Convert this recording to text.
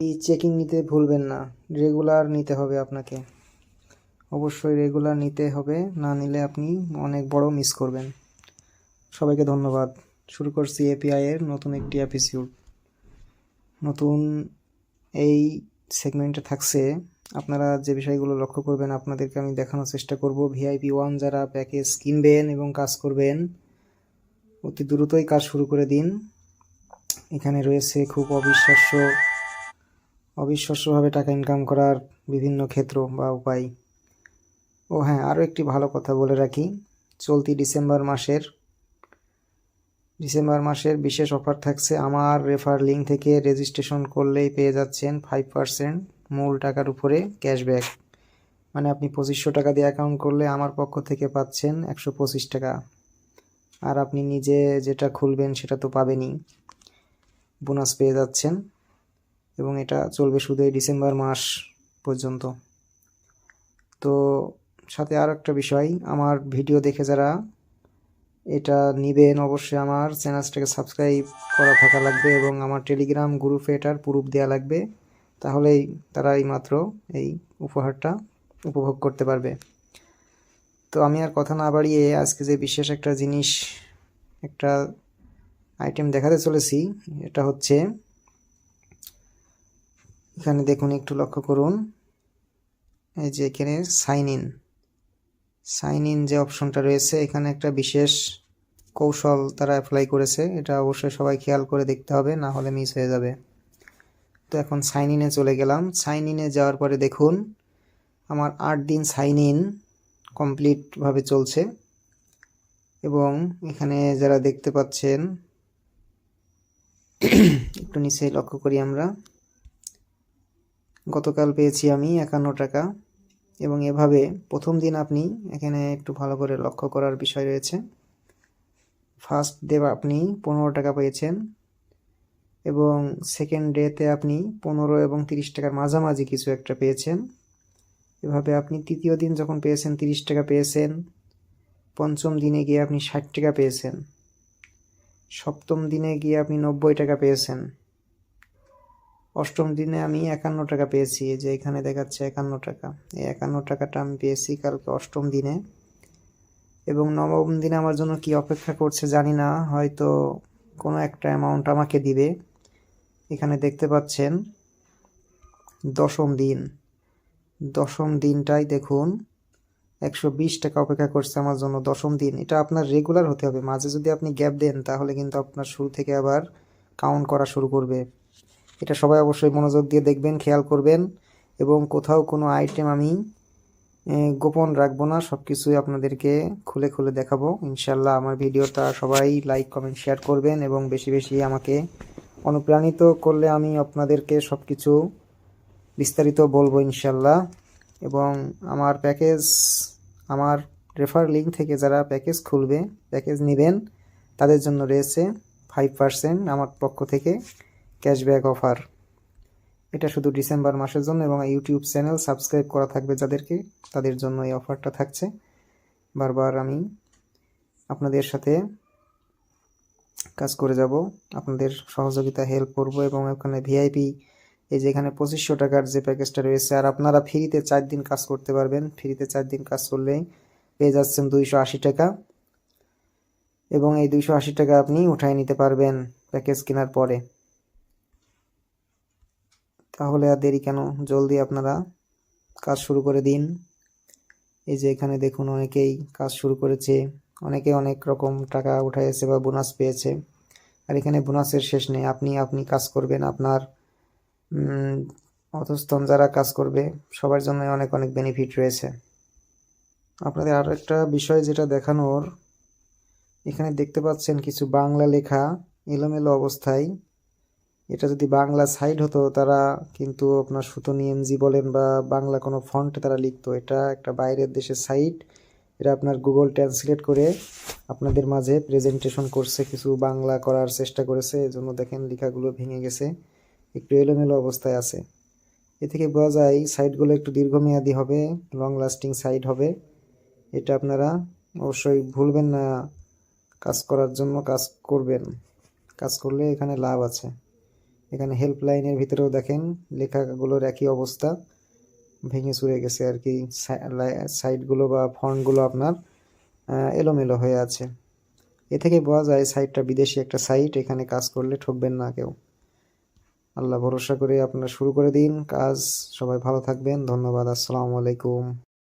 এই চেকিং নিতে ভুলবেন না। রেগুলার নিতে হবে আপনাকে। অবশ্যই রেগুলার নিতে হবে, না নিলে আপনি অনেক বড় মিস করবেন। সবাইকে ধন্যবাদ। শুরু করছি এপিআই এর নতুন একটি এপিসোড নতুন এই সেগমেন্টে থাকছে। আপনারা যে বিষয়গুলো লক্ষ্য করবেন, আপনাদেরকে আমি দেখানোর চেষ্টা করব। ভিআইপি ওয়ান যারা প্যাকেজ কিনবেন এবং কাজ করবেন, অতি দ্রুতই কাজ শুরু করে দিন। এখানে রয়েছে খুব অবিশ্বাস্য অবিশ্বাস্যভাবে টাকা ইনকাম করার বিভিন্ন ক্ষেত্র বা উপায়। ও হ্যাঁ আরও একটি ভালো কথা বলে রাখি। চলতি ডিসেম্বর মাসের ডিসেম্বর মাসের বিশেষ অফার থাকছে আমার রেফার লিঙ্ক থেকে। রেজিস্ট্রেশন করলেই পেয়ে যাচ্ছেন ফাইভ পার্সেন্ট মূল টাকার উপরে ক্যাশব্যাক মানে আপনি পঁচিশশো টাকা দিয়ে অ্যাকাউন্ট করলে আমার পক্ষ থেকে পাচ্ছেন একশো পঁচিশ টাকা। আর আপনি নিজে যেটা খুলবেন সেটা তো পাবেনই। বোনাস পেয়ে যাচ্ছেন। এবং এটা চলবে শুধু এই ডিসেম্বর মাস পর্যন্ত। তো সাথে আর একটা বিষয়, আমার ভিডিও দেখে যারা এটা নিবেন, অবশ্যই আমার চ্যানেলটাকে সাবস্ক্রাইব করা থাকা লাগবে এবং আমার টেলিগ্রাম গ্রুপে এটার প্রুফ দেওয়া লাগবে, তাহলেই তারা এই মাত্র এই উপহারটা উপভোগ করতে পারবে। তো আমি আর কথা না বাড়িয়ে আজকে যে বিশেষ একটা জিনিস, একটা আইটেম দেখাতে চলেছি, এটা হচ্ছে এখানে দেখুন, একটু লক্ষ্য করুন। এই যে এখানে সাইন ইন সাইন ইন যে অপশনটা রয়েছে, এখানে একটা বিশেষ কৌশল তারা অ্যাপ্লাই করেছে। এটা অবশ্যই সবাই খেয়াল করে দেখতে হবে, না হলে মিস হয়ে যাবে। তো এখন সাইন ইনে চলে গেলাম। সাইন ইনে যাওয়ার পরে দেখুন, আমার আট দিন সাইন ইন কমপ্লিটভাবে চলছে। এবং এখানে যারা দেখতে পাচ্ছেন, একটু নিচে লক্ষ্য করি আমরা। গতকাল পেয়েছি আমি একান্ন টাকা এবং এভাবে প্রথম দিন আপনি এখানে একটু ভালো করে লক্ষ্য করার বিষয় রয়েছে। ফার্স্ট ডে আপনি পনেরো টাকা পেয়েছেন এবং সেকেন্ড ডেতে আপনি পনেরো এবং তিরিশ টাকার মাঝামাঝি কিছু একটা পেয়েছেন। এভাবে আপনি তৃতীয় দিন যখন পেয়েছেন তিরিশ টাকা পেয়েছেন, পঞ্চম দিনে গিয়ে আপনি ষাট টাকা পেয়েছেন, সপ্তম দিনে গিয়ে আপনি নব্বই টাকা পেয়েছেন। অষ্টম দিনে আমি একান্ন টাকা পেয়েছি, এই যে এখানে দেখাচ্ছে একান্ন টাকা। এই একান্ন টাকাটা আমি পেয়েছি কালকে অষ্টম দিনে। এবং নবম দিনে আমার জন্য কি অপেক্ষা করছে জানি না, হয়তো কোনো একটা অ্যামাউন্ট আমাকে দিবে। এখানে দেখতে পাচ্ছেন, দশম দিন। দশম দিনটাই দেখুন, একশো বিশ টাকা অপেক্ষা করছে আমার জন্য দশম দিন। এটা আপনার রেগুলার হতে হবে। মাঝে যদি আপনি গ্যাপ দেন, তাহলে কিন্তু আপনার শুরু থেকে আবার কাউন্ট করা শুরু করবে। এটা সবাই অবশ্যই মনোযোগ দিয়ে দেখবেন, খেয়াল করবেন এবং কোথাও কোনো আইটেম আমি গোপন রাখব না সব কিছুই আপনাদেরকে খুলে খুলে দেখাবো। ইনশাল্লাহ আমার ভিডিওটা সবাই লাইক কমেন্ট শেয়ার করবেন এবং বেশি বেশি আমাকে অনুপ্রাণিত করলে আমি আপনাদেরকে সব কিছু বিস্তারিত বলব ইনশাল্লাহ এবং আমার প্যাকেজ আমার রেফার লিঙ্ক থেকে যারা প্যাকেজ খুলবে প্যাকেজ নেবেন, তাদের জন্য রয়েছে ফাইভ পার্সেন্ট আমার পক্ষ থেকে। Cashback offer. এটা শুধু ডিসেম্বর মাসের জন্য এবং ইউটিউব চ্যানেল সাবস্ক্রাইব করা থাকবে যাদেরকে, তাদের জন্য এই অফারটা থাকছে। বারবার আমি আপনাদের সাথে কাজ করে যাব, আপনাদের সহযোগিতা হেল্প করব এবং ওখানে ভিআইপি এই যে এখানে পঁচিশশো টাকার যে প্যাকেজটা রয়েছে, আর আপনারা ফ্রিতে চার দিন কাজ করতে পারবেন। ফ্রিতে চার দিন কাজ করলেই পেয়ে যাচ্ছেন দুইশো আশি টাকা। এবং এই দুইশো আশি টাকা আপনি উঠাই নিতে পারবেন প্যাকেজ কেনার পরে। তাহলে আর দেরি কেন? জলদি আপনারা কাজ শুরু করে দিন। এই যে এখানে দেখুন অনেকেই কাজ শুরু করেছে। অনেকে অনেক রকম টাকা উঠাইছে বা বোনাস পেয়েছে। আর এখানে বোনাসের শেষ নেই। আপনি আপনি কাজ করবেন। আপনার অধস্তন যারা কাজ করবে, সবার জন্য অনেক অনেক বেনিফিট রয়েছে। আপনাদের আরও একটা বিষয় যেটা দেখানোর, এখানে দেখতে পাচ্ছেন কিছু বাংলা লেখা এলোমেলো অবস্থায়। এটা যদি বাংলা সাইড হতো, তারা কিন্তু আপনার সুতনি এমজি বলেন বা বাংলা কোনো ফন্টে তারা লিখতো। এটা একটা বাইরের দেশের সাইট এটা আপনার গুগল ট্রান্সলেট করে আপনাদের মাঝে প্রেজেন্টেশন করছে, কিছু বাংলা করার চেষ্টা করেছে। এজন্য দেখেন লেখাগুলো ভেঙে গেছে। একটু এলোমেলো অবস্থায় আছে। এ থেকে বোঝা যায় সাইটগুলো একটু দীর্ঘমেয়াদী হবে লং লাস্টিং সাইট হবে। এটা আপনারা অবশ্যই ভুলবেন না। কাজ করার জন্য কাজ করবেন। কাজ করলে এখানে লাভ আছে। এখানে হেল্পলাইনের ভিতরেও দেখেন লেখাগুলোর একই অবস্থা। ভেঙে চুরে গেছে আর কি সাইডগুলো বা ফন্টগুলো আপনার এলোমেলো হয়ে আছে। এ থেকে বোঝা যায় সাইটটা বিদেশি একটা সাইট এখানে কাজ করলে ঠকবেন না কেউ। আল্লাহ ভরসা করে আপনারা শুরু করে দিন। কাজ, সবাই ভালো থাকবেন। ধন্যবাদ, আসসালামু আলাইকুম।